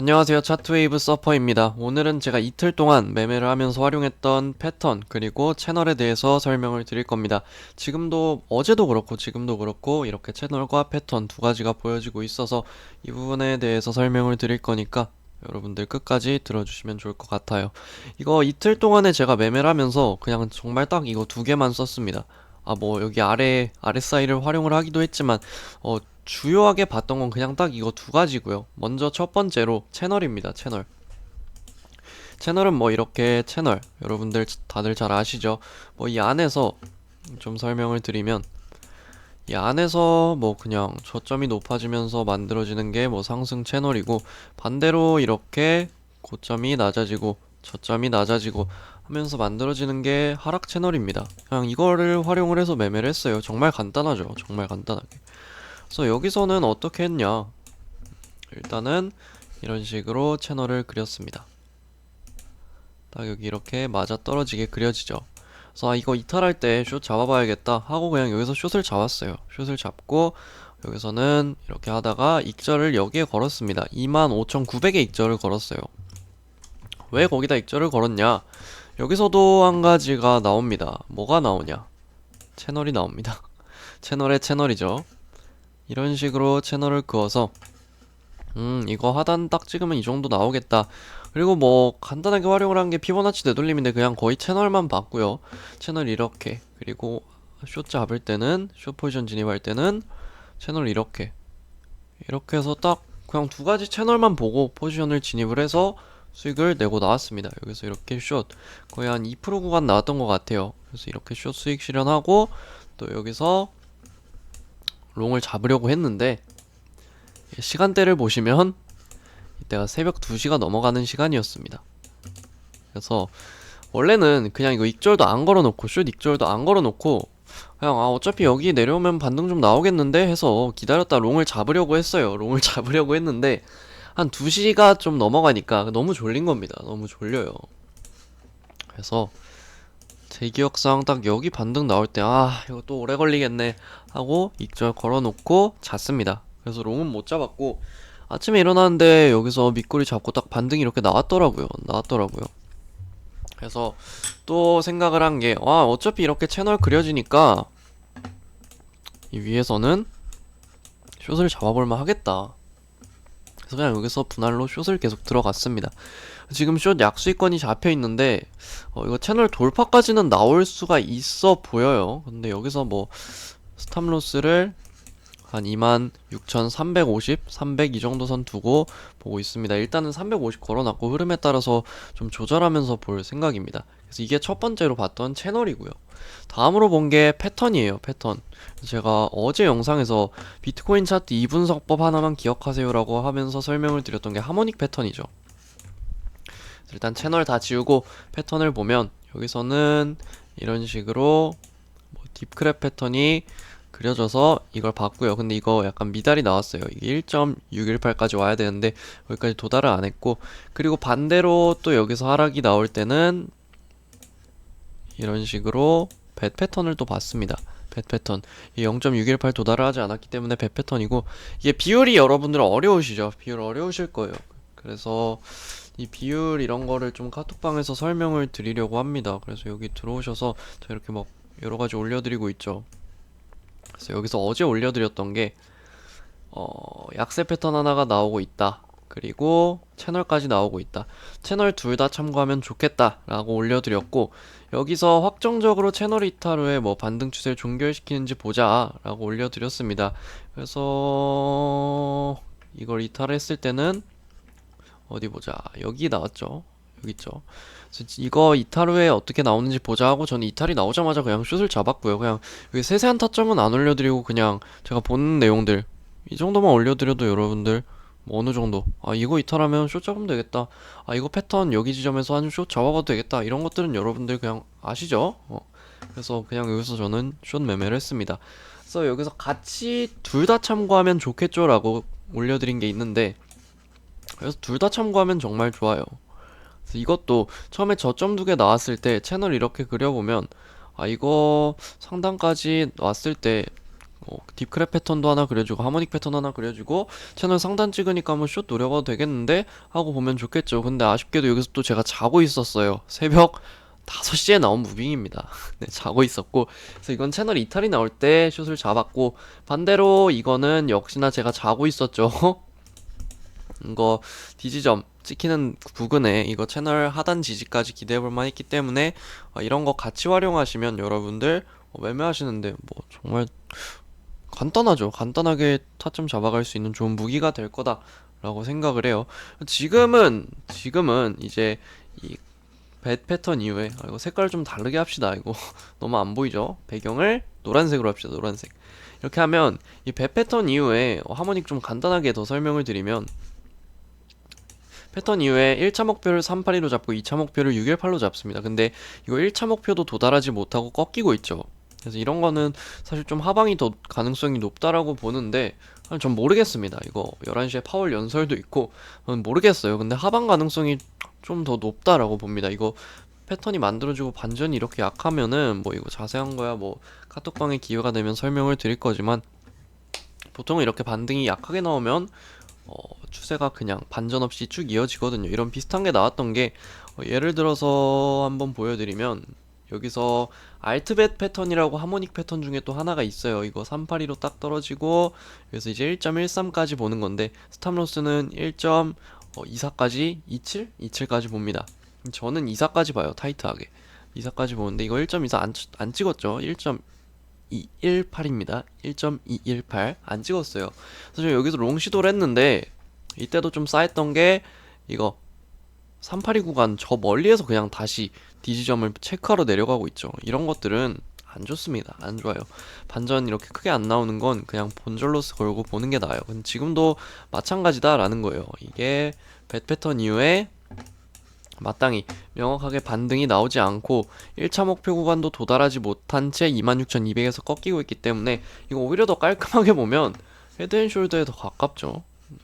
안녕하세요. 차트웨이브 서퍼입니다. 오늘은 제가 이틀 동안 매매를 하면서 활용했던 패턴 그리고 채널에 대해서 설명을 드릴 겁니다. 지금도 어제도 그렇고 지금도 그렇고 이렇게 채널과 패턴 두 가지가 보여지고 있어서 이 부분에 대해서 설명을 드릴 거니까 여러분들 끝까지 들어주시면 좋을 것 같아요. 이거 이틀 동안에 제가 매매를 하면서 그냥 정말 딱 이거 두 개만 썼습니다. 아, 뭐, 여기 아래, 아래 사이를 활용을 하기도 했지만, 어, 주요하게 봤던 건 그냥 딱 이거 두 가지고요. 먼저 첫 번째로 채널입니다. 채널. 채널은 뭐 이렇게 채널 여러분들 다들 잘 아시죠? 뭐 이 안에서 좀 설명을 드리면 이 안에서 뭐 그냥 저점이 높아지면서 만들어지는 게 뭐 상승 채널이고 반대로 이렇게 고점이 낮아지고 저점이 낮아지고 하면서 만들어지는 게 하락 채널입니다. 그냥 이거를 활용을 해서 매매를 했어요. 정말 간단하죠. 정말 간단하게. 그래서 여기서는 어떻게 했냐? 일단은 이런 식으로 채널을 그렸습니다. 딱 여기 이렇게 맞아 떨어지게 그려지죠. 그래서 아, 이거 이탈할 때 숏 잡아봐야겠다 하고 그냥 여기서 숏을 잡았어요. 숏을 잡고 여기서는 이렇게 하다가 익절을 여기에 걸었습니다. 25,900에 익절을 걸었어요. 왜 거기다 익절을 걸었냐? 여기서도 한 가지가 나옵니다. 뭐가 나오냐? 채널이 나옵니다. 채널의 채널이죠. 이런 식으로 채널을 그어서 음 이거 하단 딱 찍으면 이 정도 나오겠다. 그리고 뭐 간단하게 활용을 한 게 피보나치 되돌림인데 그냥 거의 채널만 봤고요. 채널 이렇게. 그리고 숏 잡을 때는 숏 포지션 진입할 때는 채널 이렇게. 이렇게 해서 딱 그냥 두 가지 채널만 보고 포지션을 진입을 해서 수익을 내고 나왔습니다. 여기서 이렇게 숏 거의 한 2% 구간 나왔던 것 같아요. 그래서 이렇게 숏 수익 실현하고 또 여기서 롱을 잡으려고 했는데 시간대를 보시면 이때가 새벽 2시가 넘어가는 시간이었습니다. 그래서 원래는 그냥 이거 익절도 안 걸어놓고 슛 익절도 안 걸어놓고 그냥 아 어차피 여기 내려오면 반등 좀 나오겠는데 해서 기다렸다 롱을 잡으려고 했어요. 롱을 잡으려고 했는데 한 2시가 좀 넘어가니까 너무 졸린 겁니다. 너무 졸려요. 그래서 제 기억상 딱 여기 반등 나올 때 아 이거 또 오래 걸리겠네 하고 익절 걸어놓고 잤습니다. 그래서 롱은 못 잡았고 아침에 일어났는데 여기서 밑꼬리 잡고 딱 반등이 이렇게 나왔더라고요. 나왔더라고요. 그래서 또 생각을 한 게 와 어차피 이렇게 채널 그려지니까 이 위에서는 숏을 잡아볼만 하겠다. 그래서 그냥 여기서 분할로 숏을 계속 들어갔습니다. 지금 숏 약수익권이 잡혀 있는데 어, 이거 채널 돌파까지는 나올 수가 있어 보여요. 근데 여기서 뭐 스탑로스를 한 26,350, 300 이 정도 선 두고 보고 있습니다. 일단은 350 걸어놨고 흐름에 따라서 좀 조절하면서 볼 생각입니다. 그래서 이게 첫 번째로 봤던 채널이고요. 다음으로 본 게 패턴이에요. 패턴. 제가 어제 영상에서 비트코인 차트 2분석법 하나만 기억하세요라고 하면서 설명을 드렸던 게 하모닉 패턴이죠. 일단 채널 다 지우고 패턴을 보면 여기서는 이런 식으로 뭐 딥크랩 패턴이 그려져서 이걸 봤고요. 근데 이거 약간 미달이 나왔어요. 이게 1.618까지 와야 되는데 여기까지 도달을 안 했고 그리고 반대로 또 여기서 하락이 나올 때는 이런 식으로 배 패턴을 또 봤습니다. 배 패턴. 이0.618 도달을 하지 않았기 때문에 배 패턴이고 이게 비율이 여러분들 어려우시죠? 비율 어려우실 거예요. 그래서 이 비율 이런 거를 좀 카톡방에서 설명을 드리려고 합니다. 그래서 여기 들어오셔서 제가 이렇게 막 여러 가지 올려드리고 있죠. 그래서 여기서 어제 올려드렸던 게 어, 약세 패턴 하나가 나오고 있다. 그리고 채널까지 나오고 있다. 채널 둘 다 참고하면 좋겠다라고 올려드렸고 여기서 확정적으로 채널 이탈 후에 뭐 반등 추세를 종결시키는지 보자라고 올려드렸습니다. 그래서 이걸 이탈했을 때는 어디 보자. 여기 나왔죠. 여기 있죠. 이거 이탈 후에 어떻게 나오는지 보자 하고 저는 이탈이 나오자마자 그냥 슛을 잡았고요. 그냥 여기 세세한 타점은 안 올려드리고 그냥 제가 보는 내용들 이 정도만 올려드려도 여러분들 뭐 어느 정도 아 이거 이탈하면 숏 잡으면 되겠다. 아 이거 패턴 여기 지점에서 한숏 잡아봐도 되겠다. 이런 것들은 여러분들 그냥 아시죠? 어. 그래서 그냥 여기서 저는 숏 매매를 했습니다. 그래서 여기서 같이 둘 다 참고하면 좋겠죠라고 올려드린 게 있는데 그래서 둘 다 참고하면 정말 좋아요. 이것도 처음에 저점 두 개 나왔을 때 채널 이렇게 그려보면 아 이거 상단까지 왔을 때 뭐 딥크랩 패턴도 하나 그려주고 하모닉 패턴 하나 그려주고 채널 상단 찍으니까 한번 슛 노려봐도 되겠는데 하고 보면 좋겠죠. 근데 아쉽게도 여기서 또 제가 자고 있었어요. 새벽 5시에 나온 무빙입니다. 네, 자고 있었고 그래서 이건 채널 이탈이 나올 때 슛을 잡았고 반대로 이거는 역시나 제가 자고 있었죠. 이거 디지점 찍히는 부근에 이거 채널 하단 지지까지 기대해 볼 만 했기 때문에 어, 이런 거 같이 활용하시면 여러분들 어, 매매하시는데 뭐 정말 간단하죠. 간단하게 타점 잡아갈 수 있는 좋은 무기가 될 거다라고 생각을 해요. 지금은 지금은 이제 이 배 패턴 이후에 아, 이거 색깔 좀 다르게 합시다. 이거 너무 안 보이죠? 배경을 노란색으로 합시다. 노란색. 이렇게 하면 이 배 패턴 이후에 어, 하모닉 좀 간단하게 더 설명을 드리면 패턴 이후에 1차 목표를 382로 잡고 2차 목표를 618로 잡습니다. 근데 이거 1차 목표도 도달하지 못하고 꺾이고 있죠. 그래서 이런 거는 사실 좀 하방이 더 가능성이 높다라고 보는데 아니, 전 모르겠습니다. 이거 11시에 파월 연설도 있고 모르겠어요. 근데 하방 가능성이 좀 더 높다라고 봅니다. 이거 패턴이 만들어지고 반전이 이렇게 약하면은 뭐 이거 자세한 거야 뭐 카톡방에 기회가 되면 설명을 드릴 거지만 보통은 이렇게 반등이 약하게 나오면 어, 추세가 그냥 반전 없이 쭉 이어지거든요. 이런 비슷한 게 나왔던 게 어, 예를 들어서 한번 보여드리면 여기서 알트벳 패턴이라고 하모닉 패턴 중에 또 하나가 있어요. 이거 382로 딱 떨어지고 여기서 이제 1.13까지 보는 건데 스탑로스는 1.24까지 27? 27까지 봅니다. 저는 24까지 봐요. 타이트하게. 24까지 보는데 이거 1.24 안, 찍- 안 찍었죠. 1.218입니다. 1.218 안 찍었어요. 사실 여기서 롱 시도를 했는데 이때도 좀 쌓였던 게 이거 382 구간 저 멀리에서 그냥 다시 디지점을 체크하러 내려가고 있죠. 이런 것들은 안 좋습니다. 안 좋아요. 반전 이렇게 크게 안 나오는 건 그냥 본절로스 걸고 보는 게 나아요. 근데 지금도 마찬가지다라는 거예요. 이게 배 패턴 이후에 마땅히 명확하게 반등이 나오지 않고 1차 목표 구간도 도달하지 못한 채 26,200에서 꺾이고 있기 때문에 이거 오히려 더 깔끔하게 보면 헤드앤숄더에 더 가깝죠.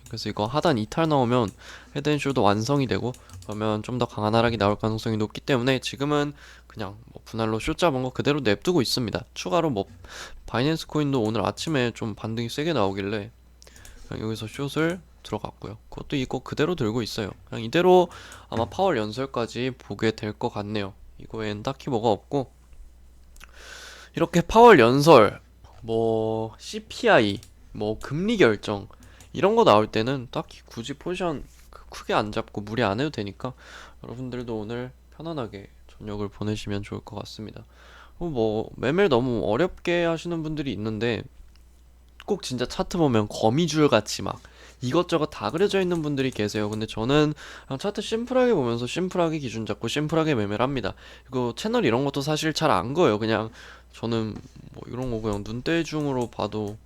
그래서 이거 하단 이탈 나오면 헤드앤숄더 완성이 되고 그러면 좀 더 강한 하락이 나올 가능성이 높기 때문에 지금은 그냥 뭐 분할로 숏 잡은 거 그대로 냅두고 있습니다. 추가로 뭐 바이낸스 코인도 오늘 아침에 좀 반등이 세게 나오길래 여기서 숏을 들어갔고요. 그것도 이거 그대로 들고 있어요. 그냥 이대로 아마 파월 연설까지 보게 될 것 같네요. 이거엔 딱히 뭐가 없고 이렇게 파월 연설, 뭐 CPI, 뭐 금리 결정 이런 거 나올 때는 딱히 굳이 포지션 크- 크게 안 잡고 무리 안 해도 되니까 여러분들도 오늘 편안하게 저녁을 보내시면 좋을 것 같습니다. 어, 뭐 매매를 너무 어렵게 하시는 분들이 있는데 꼭 진짜 차트 보면 거미줄 같이 막 이것저것 다 그려져 있는 분들이 계세요. 근데 저는 차트 심플하게 보면서 심플하게 기준 잡고 심플하게 매매를 합니다. 이거 채널 이런 것도 사실 잘 안 거예요. 그냥 저는 뭐 이런 거 그냥 눈대중으로 봐도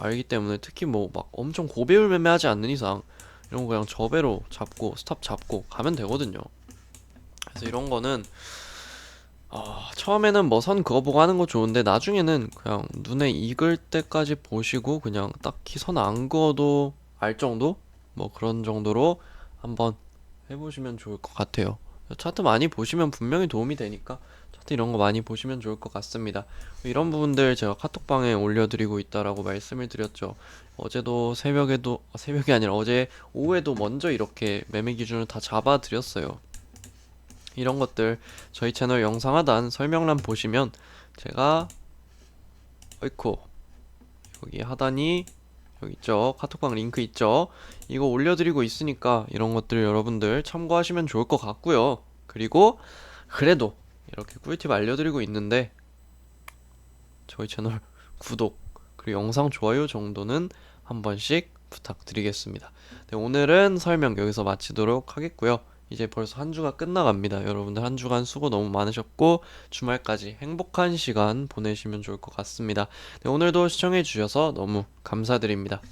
알기 때문에 특히 뭐 막 엄청 고배율 매매하지 않는 이상 이런 거 그냥 저배로 잡고 스탑 잡고 가면 되거든요. 그래서 이런 거는 아, 처음에는 뭐 선 그거 보고 하는 거 좋은데 나중에는 그냥 눈에 익을 때까지 보시고 그냥 딱히 선 안 그어도 알 정도? 뭐 그런 정도로 한번 해보시면 좋을 것 같아요. 차트 많이 보시면 분명히 도움이 되니까 차트 이런 거 많이 보시면 좋을 것 같습니다. 이런 부분들 제가 카톡방에 올려드리고 있다라고 말씀을 드렸죠. 어제도 새벽에도, 아, 새벽이 아니라 어제 오후에도 먼저 이렇게 매매 기준을 다 잡아드렸어요. 이런 것들 저희 채널 영상 하단 설명란 보시면 제가 어이쿠 여기 하단이 여기 있죠? 카톡방 링크 있죠? 이거 올려드리고 있으니까 이런 것들 여러분들 참고하시면 좋을 것 같고요. 그리고 그래도 이렇게 꿀팁 알려드리고 있는데 저희 채널 구독 그리고 영상 좋아요 정도는 한 번씩 부탁드리겠습니다. 네, 오늘은 설명 여기서 마치도록 하겠고요 이제 벌써 한 주가 끝나갑니다. 여러분들 한 주간 수고 너무 많으셨고 주말까지 행복한 시간 보내시면 좋을 것 같습니다. 네, 오늘도 시청해 주셔서 너무 감사드립니다.